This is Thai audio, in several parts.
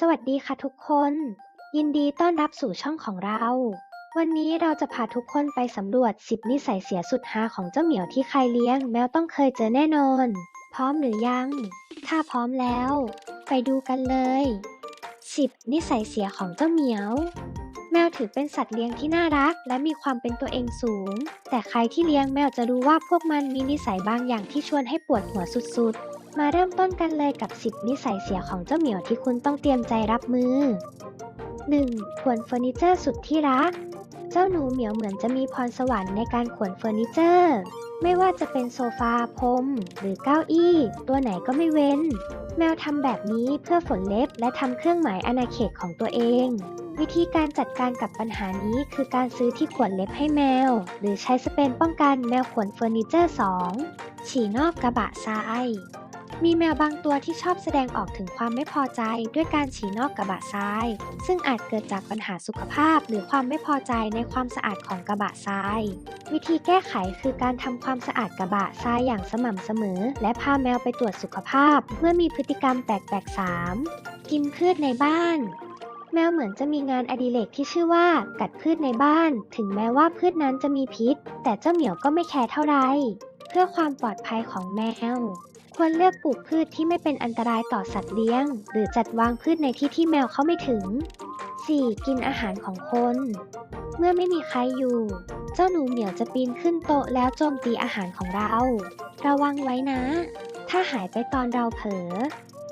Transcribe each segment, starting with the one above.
สวัสดีค่ะทุกคน ยินดีต้อนรับสู่ช่องของเรา วันนี้เราจะพาทุกคนไปสำรวจ 10 นิสัยเสียสุดฮาของเจ้าเหมียวที่ใครเลี้ยง แมวต้องเคยเจอแน่นอน พร้อมหรือยัง ถ้าพร้อมแล้ว ไปดูกันเลย 10 นิสัยเสียของเจ้าเหมียว แมวถือเป็นสัตว์เลี้ยงที่น่ารัก และมีความเป็นตัวเองสูง แต่ใครที่เลี้ยงแมวจะรู้ว่าพวกมันมีนิสัยบางอย่างที่ชวนให้ปวดหัวสุดๆ มาเริ่มต้นกันเลยกับ 10 นิสัยเสียของเจ้าเหมียวที่คุณต้องเตรียมใจรับมือ 1. ขวนเฟอร์นิเจอร์สุดที่รัก เจ้าหนูเหมียวเหมือนจะมีพรสวรรค์ในการขวนเฟอร์นิเจอร์ ไม่ว่าจะเป็นโซฟาพรมหรือเก้าอี้ ตัวไหนก็ไม่เว้น แมวทำแบบนี้เพื่อฝนเล็บและทำเครื่องหมายอาณาเขตของตัวเอง วิธีการจัดการกับปัญหานี้คือการซื้อที่ขวนเล็บให้แมว หรือใช้สเปรย์ป้องกันแมวขวนเฟอร์นิเจอร์ 2 ฉี่นอกกระบะทราย มีแมวบางตัวที่ชอบแสดงออกถึงความไม่พอใจด้วยการฉี่นอกกระบะทราย ซึ่งอาจเกิดจากปัญหาสุขภาพ หรือความไม่พอใจในความสะอาดของกระบะทราย วิธีแก้ไขคือการทำความสะอาดกระบะทรายอย่างสม่ำเสมอ และพาแมวไปตรวจสุขภาพ เมื่อมีพฤติกรรมแปลกๆ 3. กินพืชในบ้านแมวเหมือนจะมีงานอดิเรกที่ชื่อว่ากัดพืชในบ้าน ถึงแม้ว่าพืชนั้นจะมีพิษ แต่เจ้าเหมียวก็ไม่แคร์เท่าไหร่เพื่อความปลอดภัยของแมว ควรเลือกปลูกพืชที่ไม่เป็นอันตรายต่อสัตว์เลี้ยง หรือจัดวางพืชในที่ที่แมวเข้าไม่ถึง 4. กินอาหารของคน เมื่อไม่มีใครอยู่ เจ้าหนูเหมียวจะปีนขึ้นโต๊ะแล้วโจมตีอาหารของเรา ระวังไว้นะ ถ้าหายไปตอนเราเผลอ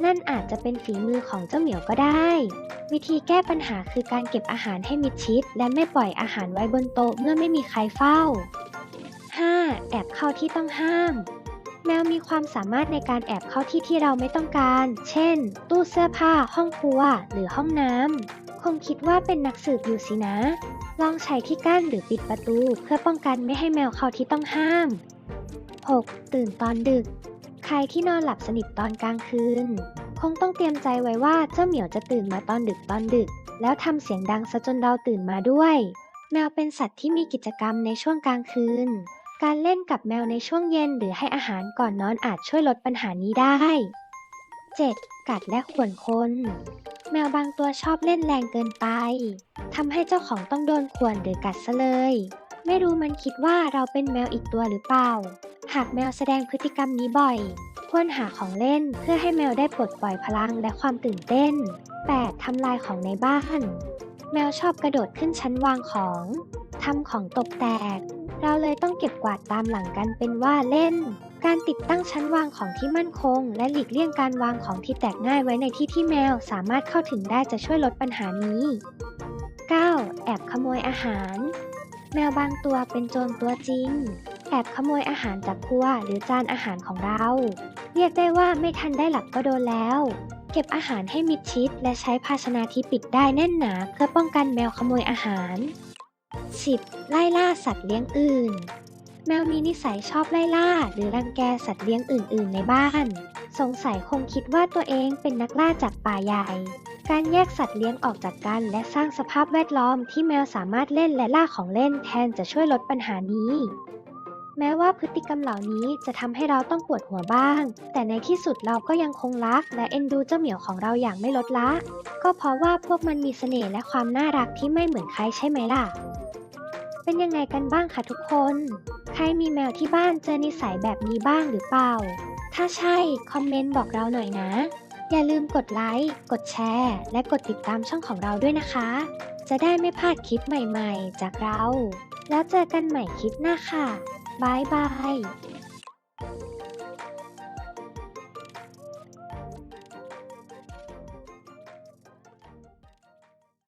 นั่นอาจจะเป็นฝีมือของเจ้าเหมียวก็ได้ วิธีแก้ปัญหาคือการเก็บอาหารให้มิดชิด และไม่ปล่อยอาหารไว้บนโต๊ะเมื่อไม่มีใครเฝ้า 5. แอบเข้าที่ต้องห้าม แมวมีความสามารถในการแอบเข้าที่ที่เราไม่ต้องการ เช่น ตู้เสื้อผ้า ห้องครัว หรือห้องน้ำ คงคิดว่าเป็นนักสืบอยู่สินะ ลองใช้ที่กั้นหรือปิดประตู เพื่อป้องกันไม่ให้แมวเข้าที่ต้องห้าม 6. ตื่นตอนดึก ใครที่นอนหลับสนิทตอนกลางคืน คงต้องเตรียมใจไว้ว่าเจ้าเหมียวจะตื่นมาตอนดึกตอนดึก แล้วทำเสียงดังซะจนเราตื่นมาด้วย แมวเป็นสัตว์ที่มีกิจกรรมในช่วงกลางคืน การเล่นกับแมวในช่วงเย็นหรือให้อาหารก่อนนอนอาจช่วยลดปัญหานี้ได้ 7. กัดและข่วนคน แมวบางตัวชอบเล่นแรงเกินไปทำให้เจ้าของต้องโดนข่วนหรือกัดซะเลย ไม่รู้มันคิดว่าเราเป็นแมวอีกตัวหรือเปล่า หากแมวแสดงพฤติกรรมนี้บ่อย ควรหาของเล่นเพื่อให้แมวได้ปลดปล่อยพลังและความตื่นเต้น 8. ทำลายของในบ้าน แมวชอบกระโดดขึ้นชั้นวางของทำของตกแตก เราเลยต้องเก็บกวาดตามหลังกันเป็นว่าเล่น การติดตั้งชั้นวางของที่มั่นคง และหลีกเลี่ยงการวางของที่แตกง่ายไว้ในที่ที่แมวสามารถเข้าถึงได้จะช่วยลดปัญหานี้ 9. แอบขโมยอาหาร แมวบางตัวเป็นโจรตัวจริง แอบขโมยอาหารจากครัวหรือจานอาหารของเรา เรียกได้ว่าไม่ทันได้หลับก็โดนแล้ว เก็บอาหารให้มิดชิด และใช้ภาชนะที่ปิดได้แน่นหนา เพื่อป้องกันแมวขโมยอาหาร 10. ไล่ล่าสัตว์เลี้ยงอื่น แมวมีนิสัยชอบไล่ล่า หรือรังแกสัตว์เลี้ยงอื่น ๆ ในบ้าน สงสัยคงคิดว่าตัวเองเป็นนักล่าจากป่าใหญ่ การแยกสัตว์เลี้ยงออกจากกัน และสร้างสภาพแวดล้อมที่แมวสามารถเล่นและล่าของเล่นแทนจะช่วยลดปัญหานี้ แม้ว่าพฤติกรรมเหล่านี้จะทำให้เราต้องปวดหัวบ้าง แต่ในที่สุดเราก็ยังคงรัก และเอ็นดูเจ้าเหมียวของเราอย่างไม่ลดละ ก็เพราะว่าพวกมันมีเสน่ห์และความน่ารักที่ไม่เหมือนใครใช่ไหมล่ะ เป็นยังไงกันบ้างคะทุกคน ใครมีแมวที่บ้านเจอนิสัยแบบนี้บ้างหรือเปล่า ถ้าใช่ คอมเมนต์บอกเราหน่อยนะ อย่าลืมกดไลค์ กดแชร์ และกดติดตามช่องของเราด้วยนะคะ จะได้ไม่พลาดคลิปใหม่ๆ จากเรา แล้วเจอกันใหม่คลิปหน้าค่ะบายบาย